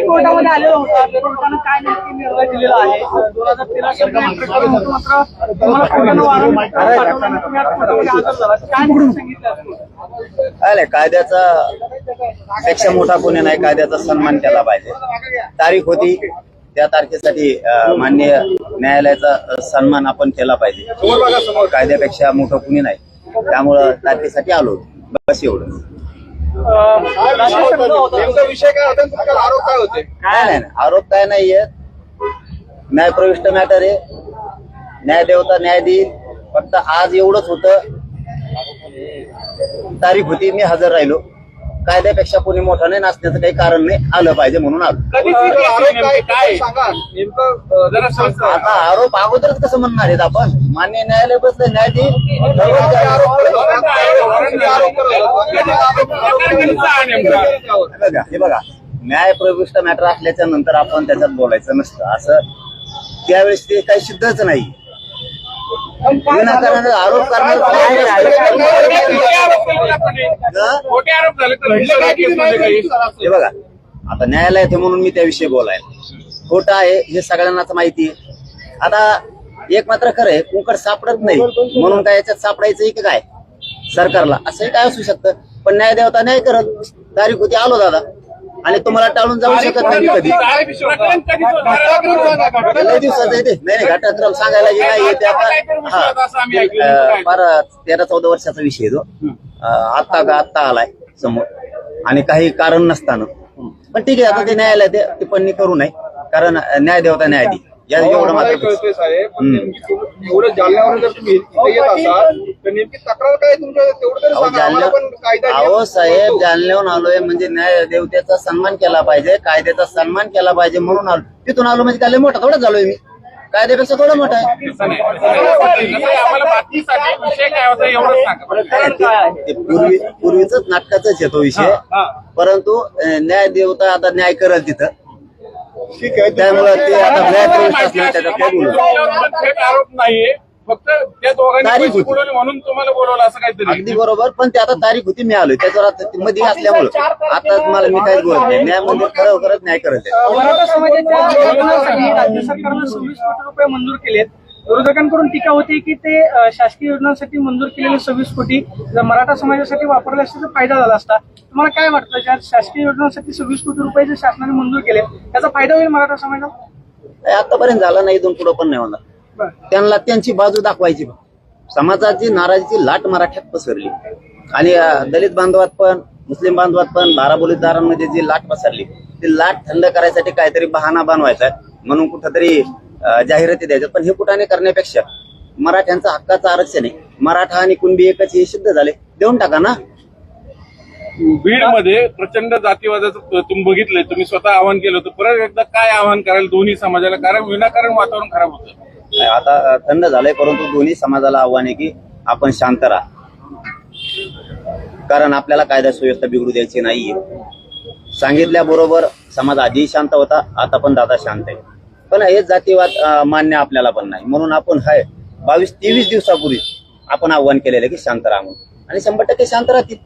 कोर्टामध्ये आलेला होता कोर्टानं काय नक्की निर्णय दिलेला आहे दोन हजार तेरा कायद्याचा पेक्षा मोठा कोणी नाही कायद्याचा सन्मान केला पाहिजे. तारीख होती त्या तारखेसाठी मान्य माननीय न्यायालयाचा सन्मान आपण केला पाहिजे. कायद्यापेक्षा मोठं कुणी नाही. त्यामुळं तारखेसाठी आलो. बस एवढं नेमका विषय काय होता आरोप काय होते? काय नाही नाही. आरोप काय नाहीये. न्यायप्रविष्ट मॅटर आहे. न्याय देवता न्याय देईल फक्त आज एवढंच होतं. तारीख होती मी हजर राहिलो. कायद्यापेक्षा कोणी मोठा नाही नाचण्याचं काही कारण नाही आलं पाहिजे म्हणून आलो आता आरोप अगोदरच कसं म्हणणार आहेत आपण मान्य न्यायालय बसलं न्याय देईल आरोप करत होता. आरोप करत होता. आरोप करत होता. हे बघा हे बघा न्याय प्रविष्ट मॅटर असल्याच्या नंतर आपण त्याच्यात बोलायचं नसतं असं त्यावेळेस ते काही सिद्धच नाही विनाकारण आरोप करणार खोटे आरोप झाले. तर घडलं काय केसमध्ये काही हे बघा आता न्यायालयात आहे म्हणून मी त्याविषयी बोलायला. खोटं आहे हे सगळ्यांनाच माहिती आहे. आता एक मात्र खरं आहे कुंकड सापडत नाही. म्हणून काय याच्यात सापडायचं की काय? सरकारला. असंही काय असू शकतं? पण न्याय देवता न्याय करत. तारीख होती आलो दादा. आणि तुम्हाला टाळून जाऊ शकत नाही. मी कधी प्रकरण कधी सुरू लय दिवसाचं आहे ते नाही नाही घटनाक्रम सांगायला जे नाही ते आता. हा. तेरा चौदा वर्षाचा विषय आहे तो. आत्ता का आत्ता आलाय समोर. आणि काही कारण नसताना. पण ठीक आहे आता ते न्यायालय ते टिप्पणी करू नये. कारण न्याय देवता न्याय देईल या एवढं मला मात्र कळतंय साहेब पण हम्म. नेमकी तुम्ही एवढं जालन्यावर जर तुम्ही इथे येत असाल तर नेमकी तक्रार काय तुमच्या तेवढं तरी अहो सांगा आम्हाला पण जालन्या कायदा नियम अहो साहेब कळतो. जालन्याहून आलोय म्हणजे न्याय देवतेचा सन्मान केला पाहिजे कायद्याचा सन्मान केला पाहिजे म्हणून आलो तिथून आलो म्हणजे काय लय मोठा थोडा झालोय मी कायद्यापेक्षा थोडा मोठा आहे तसं नाही. तसं नाही. आम्हाला बातमीसाठी विषय काय होता एवढंच सांगा कारण काय आहे ते पूर्वी पूर्वीच नाटकाचाच येतो विषय परंतु अं, न्याय देवता आता न्याय करेल तिथं त्यामुळे ते आता थेट आरोप नाहीये. फक्त त्या दोघांनी तारीख पैसे होती. बुडवले म्हणून तुम्हाला बोलवलं असं अगदी काहीतरी बरोबर पण ते आता तारीख होती मी आलोय त्याच्यावर आता ते मध्ये असल्यामुळं. आता मला मी काहीच बोलत नाही. न्याय म्हणजे खरं करत न्याय करत आहे. मराठा समाजाच्या योजनांसाठी राज्य सरकारनं सव्वीस कोटी रुपये मंजूर केलेत. विरोधकांकडून टीका होती की ते शासकीय योजनांसाठी मंजूर केलेले सव्वीस कोटी जर मराठा समाजासाठी वापरले असते तर फायदा झाला असता. तुम्हाला काय वाटतं? ज्या शासकीय योजनांसाठी सव्वीस कोटी रुपये जे शासनाने मंजूर केले त्याचा फायदा होईल मराठा समाजाला? आतापर्यंत झाला नाही इथून पुढं पण नाही होणार. त्यांना त्यांची बाजू दाखवायची समाजाची नाराजीची लाट मराठ्यात पसरली. आणि दलित बांधवात पण मुस्लिम बांधवात पण बाराबोलीदारांमध्ये जी लाट पसरली ती लाट थंड करायसाठी काहीतरी बहाणा बनवायचा म्हणून कुठंतरी जाहिराती द्यायच्या. पण हे कुठाने करण्यापेक्षा मराठ्यांचं हक्काचं आरक्षण आहे. मराठा आणि कुणबी एकच हे सिद्ध झाले. देऊन टाका ना. बीडमध्ये प्रचंड जातीवादाचं तुम्ही बघितलंय. तुम्ही स्वतः आवाहन केलं होतं. परत एकदा काय आवाहन कराल दोन्ही समाजाला? कारण विनाकारण वातावरण खराब होतं. आता थंड झालंय परंतु दोन्ही समाजाला आव्हान आहे की आपण शांत राहा. कारण आपल्याला कायदा सुव्यवस्था बिघडू द्यायची नाहीये. सांगितल्याबरोबर समाज आधी शांत होता आता पण दादा शांत आहे. पण हे जातीवाद मान्य आपल्याला पण नाही. म्हणून आपण हाय बावीस तेवीस दिवसापूर्वी आपण आव्हान केलेलं की शांत राहा म्हणून. आणि शंभर टक्के शांत राहतील.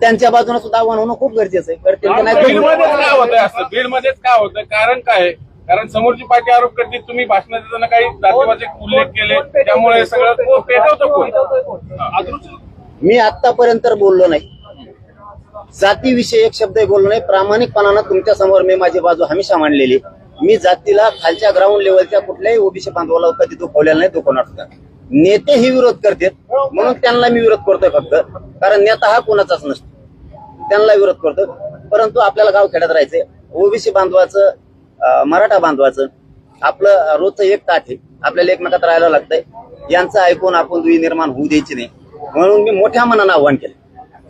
त्यांच्या बाजूने सुद्धा आव्हान होणं खूप गरजेचं आहे. करतील की नाही बीड मध्येच करू. काय होतं कारण काय? कारण समोरची पार्टी आरोप करते तुम्ही भाषण देताना काही जातीवाचे उल्लेख केले त्यामुळे सगळं पेटवतं मी आतापर्यंत बोललो नाही. जातीविषयी एक शब्द बोललो नाही. प्रामाणिकपणानं तुमच्यासमोर मी माझी बाजू हमेशा मांडलेली मी जातीला खालच्या ग्राउंड लेवलच्या कुठल्याही ओबीसी बांधवाला कधी दुखवलेला नाही दुखवणार सुद्धा नेते ही विरोध करतात म्हणून त्यांना मी विरोध करतोय फक्त. कारण नेता हा कोणाचाच नसतो. त्यांना विरोध करतो परंतु आपल्याला गाव खेड्यात राहायचंय ओबीसी बांधवाचं मराठा बांधवाचं आपलं रोजचं एक ताट आहे. आपल्याला एकमेकात राहायला लागतंय. यांचं ऐकून आपण दुई निर्माण होऊ द्यायची नाही. म्हणून मी मोठ्या मनानं आव्हान केलं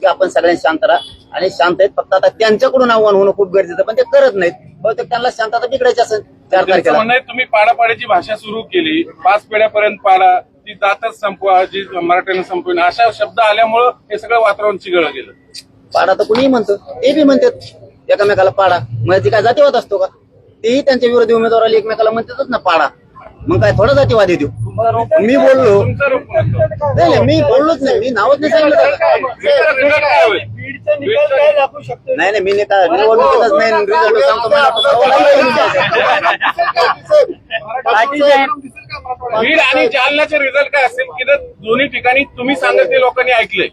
की आपण सगळ्यांनी शांत राहा. आणि शांत आहेत फक्त आता त्यांच्याकडून आव्हान होणं खूप गरजेचं पण ते करत नाहीत. बहुतेक त्यांना शांतता बिघडायची असेल चार तारखेला. तुम्ही पाडापाड्याची भाषा सुरू केली पाच पिढ्यापर्यंत पाडा ती जातच संपवा जी मराठ्यानं संपविण अशा शब्द आल्यामुळं हे सगळं वातावरण चिघळलं गेलं. पाडा तर कुणीही म्हणतो ते बी म्हणतात एकामेकाला पाडा. मग ती काय जातीवाद असतो का? तेही त्यांच्या विरोधी उमेदवाराला एकमेकाला म्हणतातच ना पाडा. मग काय थोडा जातीवाद येतो मी बोललो. नाही नाही, मी बोललोच नाही. मी नावच नाही सांगितलं. नाही नाही मी नाही का निवडणुकीतच नाही. रिझल्ट सांगतो तो. बीड आणि जालन्याचे रिझल्ट काय असेल की दोन्ही ठिकाणी तुम्ही सांगितले लोकांनी ऐकलंय.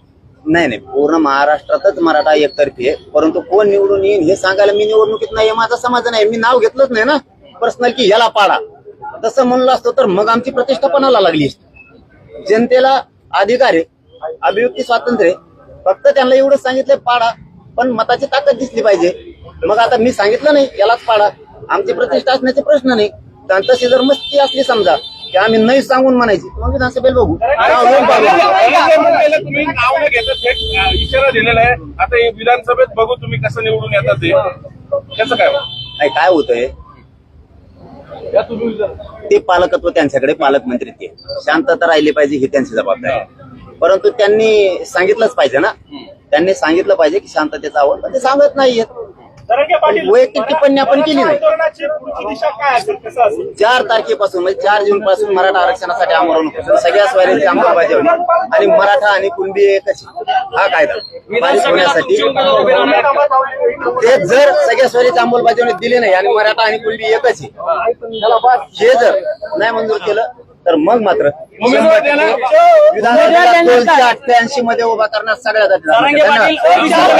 नाही नाही पूर्ण महाराष्ट्रातच मराठा एकतर्फी आहे. परंतु कोण निवडून येईल हे सांगायला मी निवडणुकीत नाही माझा समाज नाही. मी नाव घेतलंच नाही ना. पर्सनल की ह्याला पाडा. तसं म्हणलं असतं तर मग आमची प्रतिष्ठा पणाला लागली असती. जनतेला अधिकार आहे अभिव्यक्ती स्वातंत्र्य फक्त त्यांना एवढंच सांगितलं पाडा पण मताची ताकद दिसली पाहिजे. मग आता मी सांगितलं नाही यालाच पाडा. आमची प्रतिष्ठा असण्याचे प्रश्न नाही. तशी जर मस्ती असली समजा की आम्ही नाही सांगून म्हणायची मग विधानसभेला बघू. तुम्ही नाव न घेता थेट इशारा दिलेला आहे आता हे विधानसभेत बघू तुम्ही कसं निवडून येतात ते. त्याचं काय नाही काय होतंय? ते पालकत्व त्यांच्याकडे पालकमंत्री ते. शांतता राहिली पाहिजे ही त्यांची जबाबदारी आहे. परंतु त्यांनी सांगितलंच पाहिजे ना. त्यांनी सांगितलं पाहिजे की शांततेचा आवड ते सांगत नाहीयेत. वैयक्तिक टिप्पणी आपण केली नाही आंदोलनाची पुढची दिशा काय असेल कसं असेल? चार तारखेपासून म्हणजे चार जून पासून मराठा आरक्षणासाठी आंदोलन होतं. सगळ्या स्वारीची अंमलबजावणी. आणि मराठा आणि कुणबी एकच हा कायदा पारित होण्यासाठी. ते जर सगळ्या स्वारीची अंमलबजावणी दिली नाही आणि मराठा आणि कुणबी एकच आहे हे जर नाही मंजूर केलं तर मग मात्र? विधानसभेला दोनशे अठ्ठ्याऐंशी मध्ये उभा करण्यास सगळ्यात आधी तरंगे पाटील धन्यवाद.